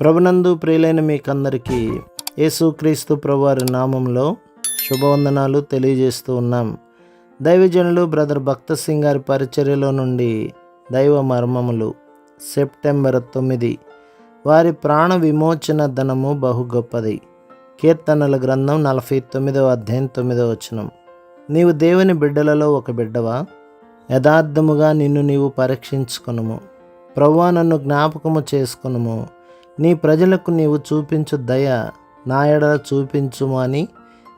ప్రభునందు ప్రియులైన మీకందరికీ యేసుక్రీస్తు ప్రభువారి నామంలో శుభవందనాలు తెలియజేస్తూ ఉన్నాం. దైవజనులు బ్రదర్ భక్త సింగ్ గారి పరిచర్యలో నుండి దైవ మర్మములు సెప్టెంబర్ తొమ్మిది. వారి ప్రాణ విమోచన ధనము బహు గొప్పది. కీర్తనల గ్రంథం నలభై తొమ్మిదవ అధ్యాయం తొమ్మిదవ వచనం. నీవు దేవుని బిడ్డలలో ఒక బిడ్డవా? యథార్థముగా నిన్ను నీవు పరీక్షించుకునుము. ప్రవ్వా నన్ను జ్ఞాపకము చేసుకునుము. నీ ప్రజలకు నీవు చూపించు దయ నా ఎడల చూపించుము అని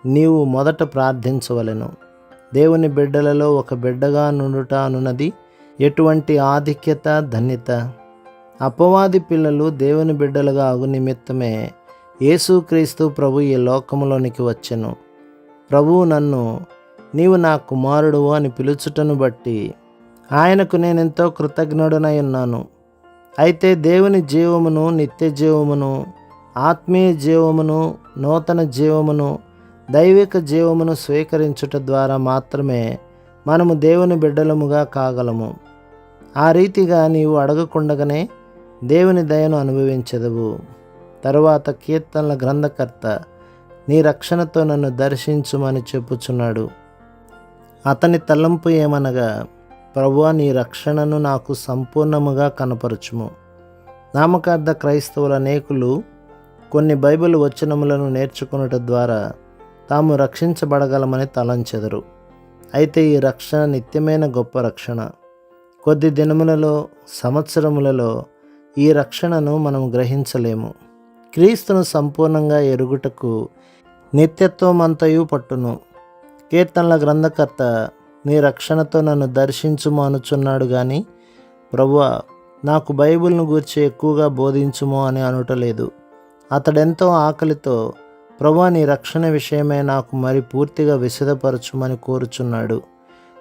నీవు మొదట ప్రార్థించవలెను. దేవుని బిడ్డలలో ఒక బిడ్డగా నుండుట అనున్నది ఎటువంటి ఆధిక్యత ధన్యత? అపవాది పిల్లలు దేవుని బిడ్డలుగా అగు నిమిత్తమే యేసుక్రీస్తు ప్రభు ఈ లోకములోనికి వచ్చెను. ప్రభువు నన్ను నీవు నా కుమారుడు అని పిలుచుటను బట్టి ఆయనకు నేనెంతో కృతజ్ఞుడనై ఉన్నాను. అయితే దేవుని జీవమును నిత్య జీవమును ఆత్మీయ జీవమును నూతన జీవమును దైవిక జీవమును స్వీకరించుట ద్వారా మాత్రమే మనము దేవుని బిడ్డలముగా కాగలము. ఆ రీతిగా నీవు అడగకుండగానే దేవుని దయను అనుభవించదవు. తరువాత కీర్తనల గ్రంథకర్త నీ రక్షణతో నన్ను దర్శించుమని చెప్పుచున్నాడు. అతని తలంపు ఏమనగా ప్రభువా నీ రక్షణను నాకు సంపూర్ణముగా కనపరచుము. నామకార్థ క్రైస్తవుల అనేకులు కొన్ని బైబిల్ వచనములను నేర్చుకున్నట ద్వారా తాము రక్షించబడగలమని తలంచెదరు అయితే ఈ రక్షణ నిత్యమైన గొప్ప రక్షణ. కొద్ది దినములలో సంవత్సరములలో ఈ రక్షణను మనం గ్రహించలేము. క్రీస్తును సంపూర్ణంగా ఎరుగుటకు నిత్యత్వం అంతయు పట్టును. కీర్తనల గ్రంథకర్త నీ రక్షణతో నన్ను దర్శించుము అనుచున్నాడు కానీ ప్రభువా నాకు బైబిల్ను గూర్చి ఎక్కువగా బోధించుము అని అనుటలేదు అతడెంతో ఆకలితో ప్రభా నీ రక్షణ విషయమే నాకు మరి పూర్తిగా విశదపరచుమని కోరుచున్నాడు.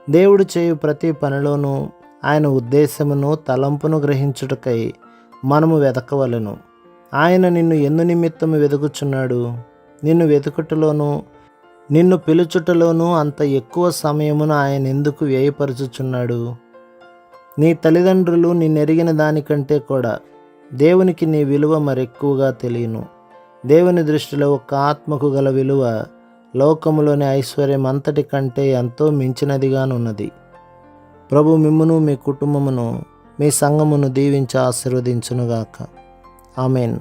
దేవుడు చేయు ప్రతి పనిలోనూ ఆయన ఉద్దేశమును తలంపును గ్రహించుటకై మనము వెతకవలను ఆయన నిన్ను ఎందు నిమిత్తము వెతుకుచున్నాడు నిన్ను వెతుకుటలోనూ నిన్ను పిలుచుటలోనూ అంత ఎక్కువ సమయమును ఆయన ఎందుకు వ్యయపరచుచున్నాడు? నీ తల్లిదండ్రులు నిన్నెరిగిన దానికంటే కూడా దేవునికి నీ విలువ మరెక్కువగా తెలియను. దేవుని దృష్టిలో ఒక ఆత్మకు గల విలువ లోకములోని ఐశ్వర్యం అంతటి కంటే ఎంతో మించినదిగానున్నది. ప్రభు మిమ్మును మీ కుటుంబమును మీ సంఘమును దీవించి ఆశీర్వదించునుగాక. ఆమెన్.